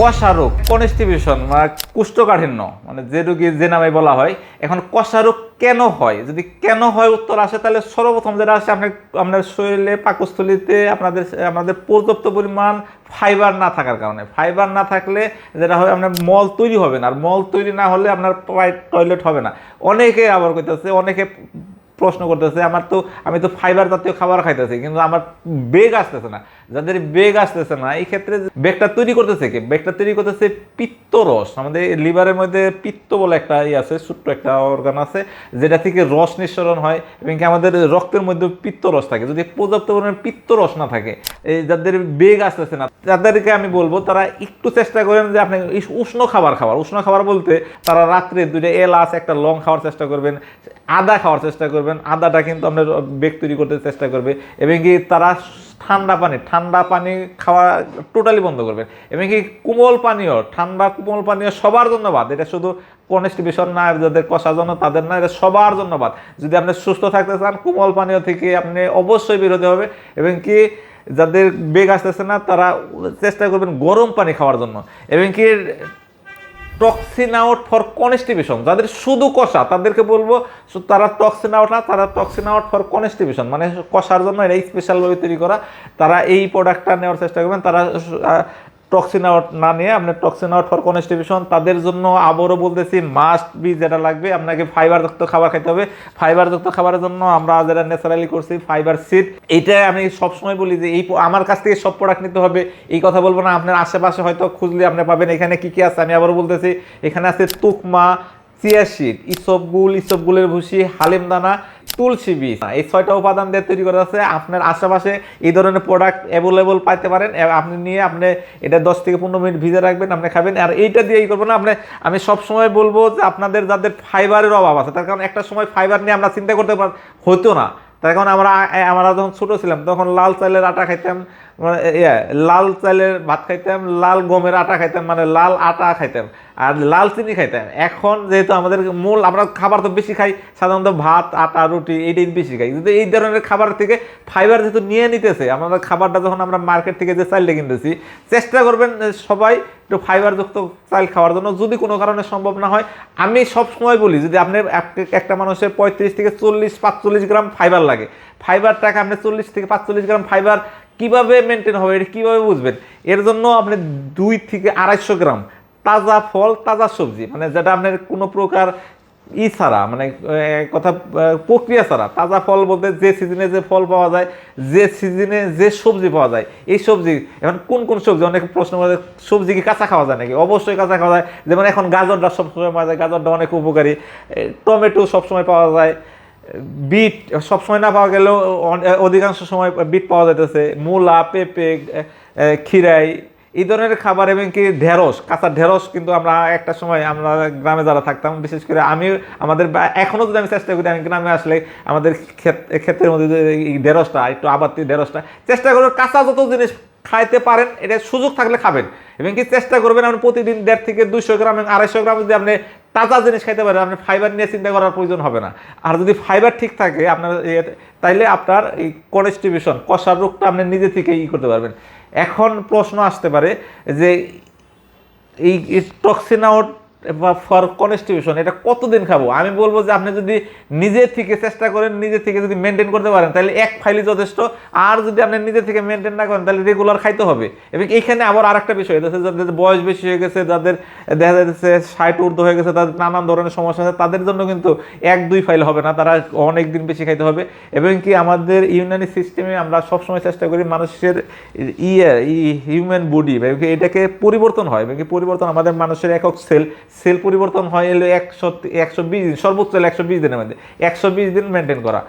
কষা রোগ কনস্টিবিউশন মানে কুষ্ঠকাঠিন্য মানে যে রোগী যে নামে বলা হয়, এখন কষা রোগ কেন হয়? যদি কেন হয় উত্তর আসে, তাহলে সর্বপ্রথম যেটা আসে, আপনার আপনার শরীরে পাকস্থলিতে আপনাদের আপনাদের পর্যাপ্ত পরিমাণ ফাইবার না থাকার কারণে। ফাইবার না থাকলে যেটা হয় আপনার মল তৈরি হবে না। আর মল তৈরি না হলে আপনার টয়লেট হবে না। অনেকে আবার কইতেছে, অনেকে প্রশ্ন করতেছে, আমার তো, আমি তো ফাইবার জাতীয় খাবার খাইতেছি, কিন্তু আমার বেগ আসতেছে না। যাদের বেগ আসতেছে না, এই ক্ষেত্রে বেগটা তৈরি করতেছে কি? বেগটা তৈরি করতেছে পিত্তরস আমাদের লিভারের মধ্যে পিত্ত বলে একটা ই আছে, ছোট্ট একটা অর্গান আছে, যেটা থেকে রস নিঃসরণ হয় এবং কি আমাদের রক্তের মধ্যে পিত্তরস থাকে। যদি পর্যাপ্ত পরিমাণে পিত্তরস না থাকে, এই যাদের বেগ আসতেছে না, তাদেরকে আমি বলব, তারা একটু চেষ্টা করেন যে আপনি উষ্ণ খাবার খাবার উষ্ণ খাবার বলতে তারা রাত্রে দুইটা এলাচ, একটা লং খাওয়ার চেষ্টা করবেন, আদা খাওয়ার চেষ্টা করবেন। আদাটা কিন্তু আপনার বেগ তৈরি করতে চেষ্টা করবে, এবং কি তারা ঠান্ডা পানি ঠান্ডা পানি খাওয়া টোটালি বন্ধ করবেন এবং কি কোমল পানীয়, ঠান্ডা কোমল পানীয় সবার জন্য বাদ, এটা শুধু কনস্টিবিউশন না যাদের কষার জন্য তাদের না, এটা সবার জন্য বাদ। যদি আপনি সুস্থ থাকতে চান, কোমল পানীয় থেকে আপনি অবশ্যই বেরোতে হবে, এবং কি যাদের বেগ আসতেছে না, তারা চেষ্টা করবেন গরম পানি খাওয়ার জন্য, এবং কি টক্সিন আউট ফর কনস্টিবিউশন যাদের শুধু কষা, তাদেরকে বলব তারা টক্সিন আউট না, তারা টক্সিন আউট ফর কনস্টিবিউশন মানে কষার জন্য এটা স্পেশালভাবে তৈরি করা। তারা এই প্রোডাক্টটা নেওয়ার চেষ্টা করবেন। তারা টক্সিন আউট না নিয়ে আপনার টক্সিন আউট ফর কনস্টিপেশন তাদের জন্য আবারও বলতেছি মাস্ট বি যেটা লাগবে, আপনাকে ফাইবারযুক্ত খাবার খেতে হবে। ফাইবারযুক্ত খাবারের জন্য আমরা যেটা ন্যাচারালি করছি ফাইবার সিট এটা আমি সবসময় বলি যে, এই আমার কাছ থেকে সব প্রোডাক্ট নিতে হবে। এই কথা বলব না, আপনার আশেপাশে হয়তো খুঁজলে আপনি পাবেন, এখানে কি কি আছে? আমি আবারও বলতেছি, এখানে আছে তুকমা চিয়াশিট ইসবগুল ইসবগুলের ভুসি, হালিম দানা, তুলসী বীজ। এই ছয়টা উপাদান দিয়ে তৈরি করা আছে। আপনার আশেপাশে এই ধরনের প্রোডাক্ট অ্যাভেলেবল পাইতে পারেন। আপনি নিয়ে আপনি এটা দশ থেকে পনেরো মিনিট ভিজে রাখবেন, আপনি খাবেন। আর এইটা দিয়ে এই করবেন আপনি, আমি সব সময় বলব যে আপনাদের যাদের ফাইবারের অভাব আছে, তার কারণ একটা সময় ফাইবার নিয়ে আমরা চিন্তা করতে পার হতো না। তার কারণ আমরা আমরা যখন ছোটো ছিলাম, তখন লাল চালের আটা খাইতাম ইয়ে, লাল চালের ভাত খাইতাম লাল গমের আটা খাইতাম মানে লাল আটা খাইতাম আর লাল চিনি খাইতাম। এখন যেহেতু আমাদের মূল আমরা খাবার তো বেশি খাই সাধারণত ভাত আটা রুটি এইটাই বেশি খাই। কিন্তু এই ধরনের খাবার থেকে ফাইবার যেহেতু নিয়ে নিতেছে আমাদের খাবারটা যখন আমরা মার্কেট থেকে যে চাইলটা কিনতেছি চেষ্টা করবেন সবাই একটু ফাইবারযুক্ত চাল খাওয়ার জন্য। যদি কোনো কারণে সম্ভব না হয় আমি সব সময় বলি যদি আপনার এক- একটা মানুষের পঁয়ত্রিশ থেকে চল্লিশ পাঁচচল্লিশ গ্রাম ফাইবার লাগে ফাইবারটাকে আপনি চল্লিশ থেকে পাঁচচল্লিশ গ্রাম ফাইবার কীভাবে মেনটেন হবে, এটা কীভাবে বুঝবেন? এর জন্য আপনি দুই থেকে আড়াইশো গ্রাম তাজা ফল, তাজা সবজি মানে যেটা আপনার কোনো প্রকার ই ছাড়া মানে কথা প্রক্রিয়া ছাড়া, তাজা ফল বলতে যে সিজনে যে ফল পাওয়া যায়, যে সিজনে যে সবজি পাওয়া যায়, এই সবজি, এখন কোন কোন সবজি, অনেক প্রশ্ন করে সবজি কি কাঁচা খাওয়া যায় নাকি? অবশ্যই কাঁচা খাওয়া যায়। যেমন এখন গাজরটা সবসময় পাওয়া যায়, গাজরটা অনেক উপকারী। টমেটো সবসময় পাওয়া যায়। বিট সবসময় না পাওয়া গেলেও অধিকাংশ সময় বিট পাওয়া যাইতেছে। মূলা, পেঁপে খিরাই, এই ধরনের খাবার এবং কি ঢেঁড়স, কাঁচা ঢেঁড়স কিন্তু আমরা একটা সময় আমরা গ্রামে যারা থাকতাম, বিশেষ করে আমি আমাদের এখনও যদি আমি চেষ্টা করি, আমি গ্রামে আসলে আমাদের ক্ষেত ক্ষেত্রের মধ্যে এই ঢেঁড়সটা, একটু আবাত্তি ঢেঁড়সটা, চেষ্টা করব কাঁচা যত জিনিস খাইতে পারেন, এটা সুযোগ থাকলে খাবেন। এবং কি চেষ্টা করবেন আপনি প্রতিদিন দেড় থেকে দুইশো গ্রাম এবং আড়াইশো গ্রাম যদি আপনি তাজা জিনিস খাইতে পারেন আপনি ফাইবার নিয়ে চিন্তা করার প্রয়োজন হবে না। আর যদি ফাইবার ঠিক থাকে, আপনার তাইলে আপনার এই কনস্টিবিউশন কষার রোগটা আপনি নিজে থেকে ই করতে পারবেন। এখন প্রশ্ন আসতে পারে যে এই টক্সিন আউট বা ফর কনস্টিবিউশন এটা কতদিন খাব? আমি বলব যে আপনি যদি নিজে থেকে চেষ্টা করেন, নিজে থেকে যদি মেনটেন করতে পারেন, তাহলে এক ফাইলই যথেষ্ট। আর যদি আপনি নিজে থেকে মেনটেন না করেন, তাহলে রেগুলার খাইতে হবে। এবং এইখানে আবার আরেকটা বিষয় আছে যাদের বয়স বেশি হয়ে গেছে, যাদের দেখা যাচ্ছে ষাট ঊর্ধ্ব হয়ে গেছে, তাদের নানান ধরনের সমস্যা আছে, তাদের জন্য কিন্তু এক, দুই ফাইল হবে না, তারা অনেক দিন বেশি খাইতে হবে। এবং কি আমাদের ইউনানি সিস্টেমে আমরা সবসময় চেষ্টা করি মানুষের ইয়ে হিউম্যান বডি এটাকে পরিবর্তন হয়, এবং কি পরিবর্তন আমাদের মানুষের একক সেল সেল পরিবর্তন হয় এলো একশো একশো বিশ দিন, সর্বোচ্চ একশো বিশ দিনের মধ্যে। একশো বিশ দিন মেনটেন করা।